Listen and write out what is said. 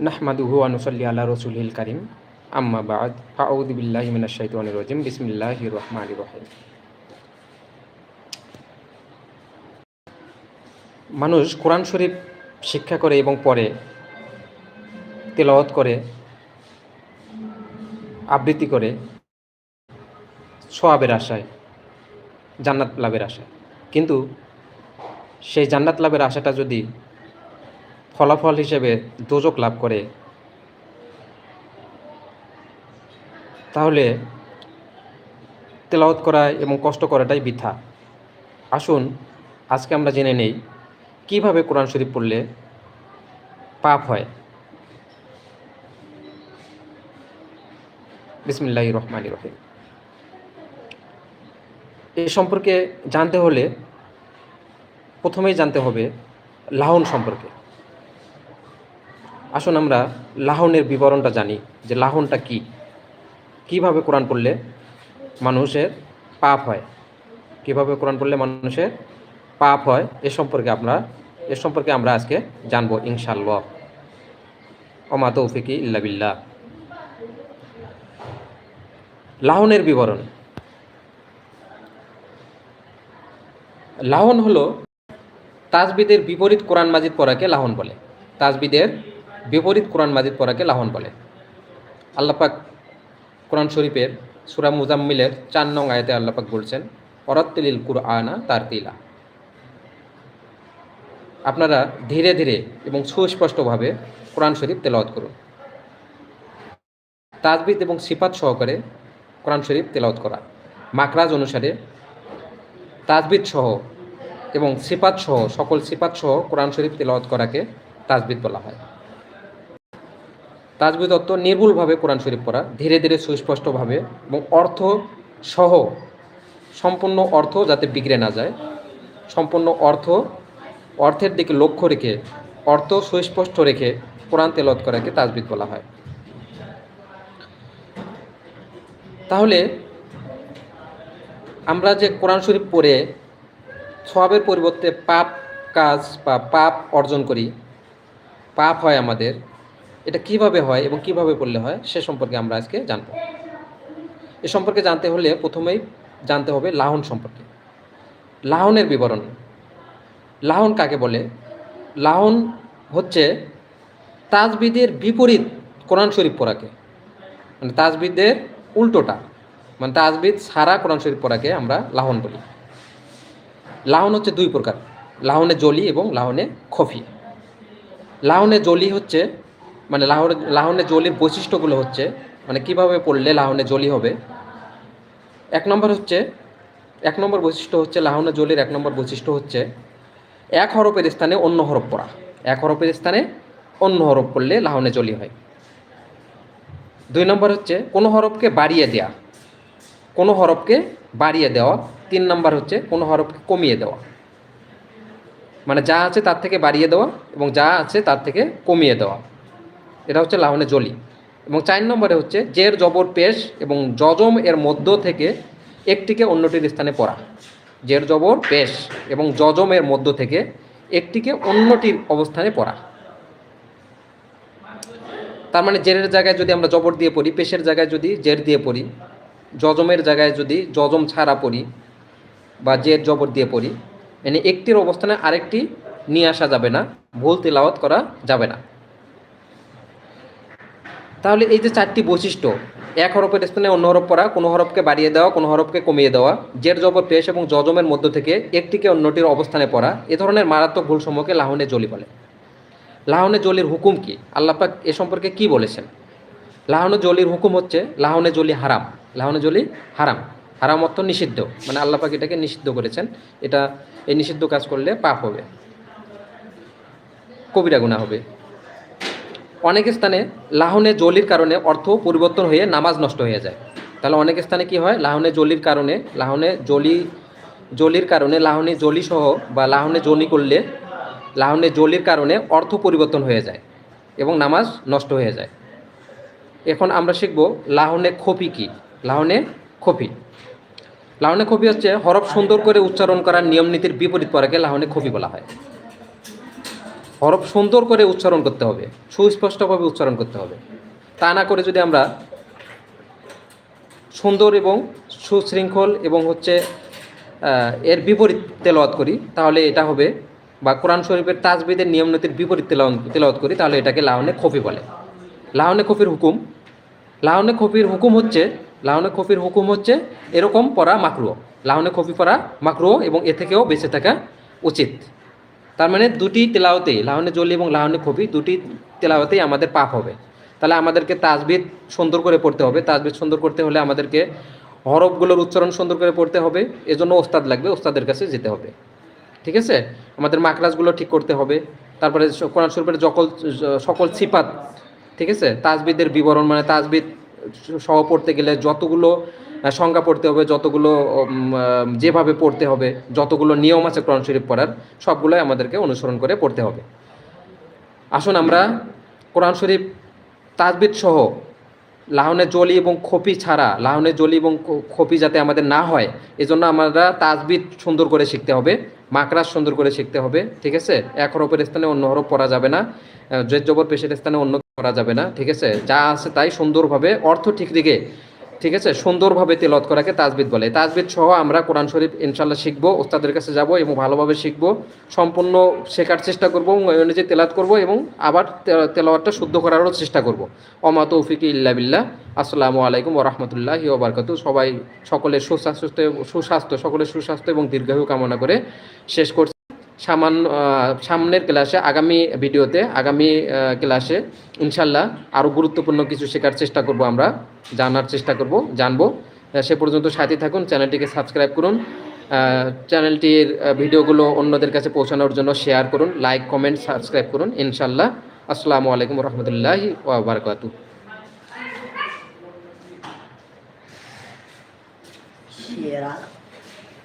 নাহমাদুহু করিম। আম্মা রাজিম। মানুষ কোরআন শরীফ শিক্ষা করে এবং পরে তেলাওয়াত করে, আবৃত্তি করে সোয়াবের আশায়, জান্নাত লাভের আশায়। কিন্তু সেই জান্নাত লাভের আশাটা যদি ফলাফল হিসেবে দোজক লাভ করে। তাহলে তেলাওত করা এবং কষ্ট করাটাই বৃথা। আসুন, আজকে আমরা জেনে নেই কীভাবে কোরআন শরীফ পড়লে পাপ হয়। বিসমিল্লাহ রহমানি রহিম। এ সম্পর্কে জানতে হলে প্রথমেই জানতে হবে লাহন সম্পর্কে। আসুন আমরা লাহনের বিবরণটা জানি যে লাহনটা কি। কীভাবে কোরআন পড়লে মানুষের পাপ হয়? কীভাবে কোরআন পড়লে মানুষের পাপ হয়? এ সম্পর্কে আমরা, এ সম্পর্কে আমরা আজকে জানব ইনশাল্লাহ ওমা তৌফিকি ইল্লা বিল্লাহ। লাহনের বিবরণ। লাহন হলো তাজবিদের বিপরীত কোরআন মাজিদ পড়াকে লাহন বলে। তাজবিদের বিপরীত কোরআন মাজিদ পড়াকে লাহন বলে। আল্লাপাক কোরআন শরীফের সুরা মুজাম্মিলের চার নং আয়তে আল্লাপাক বলছেন, অরত্তিলিল কুরআনা তার তিলা আপনারা ধীরে ধীরে এবং সুস্পষ্টভাবে কোরআন শরীফ তেলাওয়াত করুন। তাজবিদ এবং সিফাত সহকারে কোরআন শরীফ তেলাওয়াত করা। মাকরাজ অনুসারে তাজবিদ সহ এবং সিপাত সহ, সকল সিপাত সহ কোরআন শরীফ তেলাওয়াত করাকে তাজবিদ বলা হয়। তাজবিদ অর্থ নির্ভুলভাবে কোরআন শরীফ পড়া, ধীরে ধীরে সুস্পষ্টভাবে এবং অর্থ সহ, সম্পূর্ণ অর্থ যাতে বিগড়ে না যায়, সম্পূর্ণ অর্থ, অর্থের দিকে লক্ষ্য রেখে, অর্থ সুস্পষ্ট রেখে কোরআন তেলত করাকে তাজবিদ বলা হয়। তাহলে, আমরা যে কোরআন শরীফ পড়ে সবের পরিবর্তে পাপ কাজ বা পাপ অর্জন করি, পাপ হয় আমাদের এটা কীভাবে হয় এবং কীভাবে পড়লে হয়, সে সম্পর্কে আমরা আজকে জানব। এ সম্পর্কে জানতে হলে প্রথমেই জানতে হবে লাহন সম্পর্কে। লাহনের বিবরণ। লাহন কাকে বলে? লাহন হচ্ছে তাজবিদের বিপরীত কোরআন শরীফ পড়াকে। মানে তাজবিদের উল্টোটা। মানে তাজবিদ সারা কোরআন শরীফ পড়াকে আমরা লাহন বলি। লাহন হচ্ছে দুই প্রকার। লাহনে জলি এবং লাহনে খফি। লাহনে জলি হচ্ছে মানে লাহনে লাহনে জলির বৈশিষ্ট্যগুলো হচ্ছে মানে কীভাবে পড়লে লাহনে জলি হবে? এক নম্বর হচ্ছে, এক নম্বর বৈশিষ্ট্য হচ্ছে লাহনে জলির এক নম্বর বৈশিষ্ট্য হচ্ছে, এক হরফের স্থানে অন্য হরফ পড়া। এক হরফের স্থানে অন্য হরফ পড়লে লাহনে জলি হয়। দুই নম্বর হচ্ছে, কোনো হরফকে বাড়িয়ে দেওয়া কোনো হরফকে বাড়িয়ে দেওয়া? তিন নম্বর হচ্ছে, কোনো হরফকে কমিয়ে দেওয়া? মানে যা আছে তার থেকে বাড়িয়ে দেওয়া এবং যা আছে তার থেকে কমিয়ে দেওয়া। এটা হচ্ছে লাহনে জলি। এবং চার নম্বরে হচ্ছে জের জবর পেশ এবং জজম এর মধ্য থেকে একটিকে অন্যটির স্থানে পড়া। জের জবর পেশ এবং জজমের মধ্য থেকে একটিকে অন্যটির অবস্থানে পড়া। তার মানে জেরের জায়গায় যদি আমরা জবর দিয়ে পড়ি, পেশের জায়গায় যদি জের দিয়ে পড়ি জজমের জায়গায় যদি জজম ছাড়া পড়ি বা জের জবর দিয়ে পড়ি মানে একটির অবস্থানে আরেকটি নিয়ে আসা যাবে না, ভুল তেলাওয়াত করা যাবে না। তাহলে এই যে চারটি বৈশিষ্ট্য, এক হরফের স্থানে অন্য হরফ পড়া, কোনো হরফকে বাড়িয়ে দেওয়া, কোনো হরফকে কমিয়ে দেওয়া, জের জবর পেশ এবং জজমের মধ্য থেকে একটিকে অন্যটির অবস্থানে পড়া, এ ধরনের মারাত্মক ভুল সমূহকে লাহনে জলি বলে। লাহনে জলির হুকুম কি? আল্লাপাক এ সম্পর্কে কি বলেছেন? লাহনে জলির হুকুম হচ্ছে, লাহনে জলি হারাম। লাহনে জলি হারাম। হারাম অর্থ নিষিদ্ধ। মানে আল্লাপাক এটাকে নিষিদ্ধ করেছেন। এটা, এই নিষিদ্ধ কাজ করলে পাপ হবে। কবিরা গুণা হবে। অনেক স্থানে লাহনে জলির কারণে অর্থ পরিবর্তন হয়ে নামাজ নষ্ট হয়ে যায়। তাহলে অনেক স্থানে কি হয়? লাহনে জলির কারণে, লাহনে জলি, জলির কারণে লাহনে জলি সহ বা লাহনে জলি করলে লাহনে জলির কারণে অর্থ পরিবর্তন হয়ে যায় এবং নামাজ নষ্ট হয়ে যায়। এখন আমরা শিখব লাহনে খপি কি? লাহনে খপি। লাহনে খপি হচ্ছে হরফ সুন্দর করে উচ্চারণ করার নিয়ম নীতির বিপরীত পরাকে লাহনে খপি বলা হয়। হরফ সুন্দর করে উচ্চারণ করতে হবে, সুস্পষ্টভাবে উচ্চারণ করতে হবে। তা না করে যদি আমরা সুন্দর এবং সুশৃঙ্খল এবং হচ্ছে এর বিপরীত তেলাওয়াত করি, তাহলে এটা হবে, বা কোরআন শরীফের তাজবিদের নিয়ম নীতির বিপরীত তেলাওয়াত তেলাওয়াত করি, তাহলে এটাকে লাহনে খফি বলে। লাহনে খফির হুকুম লাহনে খফির হুকুম হচ্ছে লাহনে খফির হুকুম হচ্ছে এরকম পড়া মাকরুও লাহনে খফি পড়া মাকরুও এবং এ থেকেও বেঁচে থাকা উচিত। তার মানে দুটি তেলাওতেই লাহনে জলি এবং লাহনে খফি দুটি তেলাওতেই আমাদের পাপ হবে। তাহলে আমাদেরকে তাজবিদ সুন্দর করে পড়তে হবে। তাজবিদ সুন্দর করতে হলে আমাদেরকে হরফগুলোর উচ্চারণ সুন্দর করে পড়তে হবে। এজন্য ওস্তাদ লাগবে, ওস্তাদের কাছে যেতে হবে। ঠিক আছে? আমাদের মাকরাজগুলো ঠিক করতে হবে। তারপরে কোরআন শরীফের সকল সকল সিপাত ঠিক আছে? তাজবিদের বিবরণ মানে তাজবিদ সহ পড়তে গেলে যতগুলো সংজ্ঞা পড়তে হবে, যতগুলো যেভাবে পড়তে হবে, যতগুলো নিয়ম আছে কোরআন শরীফ পড়ার, সবগুলোই আমাদেরকে অনুসরণ করে পড়তে হবে। আসুন আমরা কোরআন শরীফ তাজবিদ সহ, লাহনে জলি এবং খপি ছাড়া, লাহনে জলি এবং খপি যাতে আমাদের না হয়, এজন্য আমরা তাজবিদ সুন্দর করে শিখতে হবে, মাকরাজ সুন্দর করে শিখতে হবে, ঠিক আছে? এক হরফের স্থানে অন্য হরফ পড়া যাবে না জেদ জবর পেশের স্থানে অন্য করা যাবে না, ঠিক আছে? যা আছে তাই সুন্দরভাবে, অর্থ ঠিক দিকে ঠিক আছে? সুন্দরভাবে তেলত করাকে তাজবিদ বলে। তাজবিদ সহ আমরা কোরআন শরীফ ইনশাল্লাহ শিখব, ওস্তাদের কাছে যাব এবং ভালোভাবে শিখব, সম্পূর্ণ শেখার চেষ্টা করব, এবং ওই অনুযায়ী তেলাত করব এবং আবার তেলাওয়াতটা শুদ্ধ করারও চেষ্টা করব। অমা তৌফিক ইল্লা বিল্লাহ। আসসালামু আলাইকুম ওরহমতুল্লাহ ওবরকাতু সবাই সকলের সুস্বাস্থ্য সুস্বাস্থ্য সকলের সুস্বাস্থ্য এবং দীর্ঘায়ু কামনা করে শেষ করছি। সামান্য সামনের ক্লাসে, আগামী ভিডিওতে, আগামী ক্লাসে ইনশাল্লাহ আরও গুরুত্বপূর্ণ কিছু শেখার চেষ্টা করব আমরা, জানার চেষ্টা করব, জানব। সে পর্যন্ত সাথে থাকুন, চ্যানেলটিকে সাবস্ক্রাইব করুন চ্যানেলটির ভিডিওগুলো অন্যদের কাছে পৌঁছানোর জন্য শেয়ার করুন, লাইক, কমেন্ট, সাবস্ক্রাইব করুন, ইনশাল্লাহ। আসসালামু আলাইকুম রহমতুল্লাহি ওবরাকাতু সেরা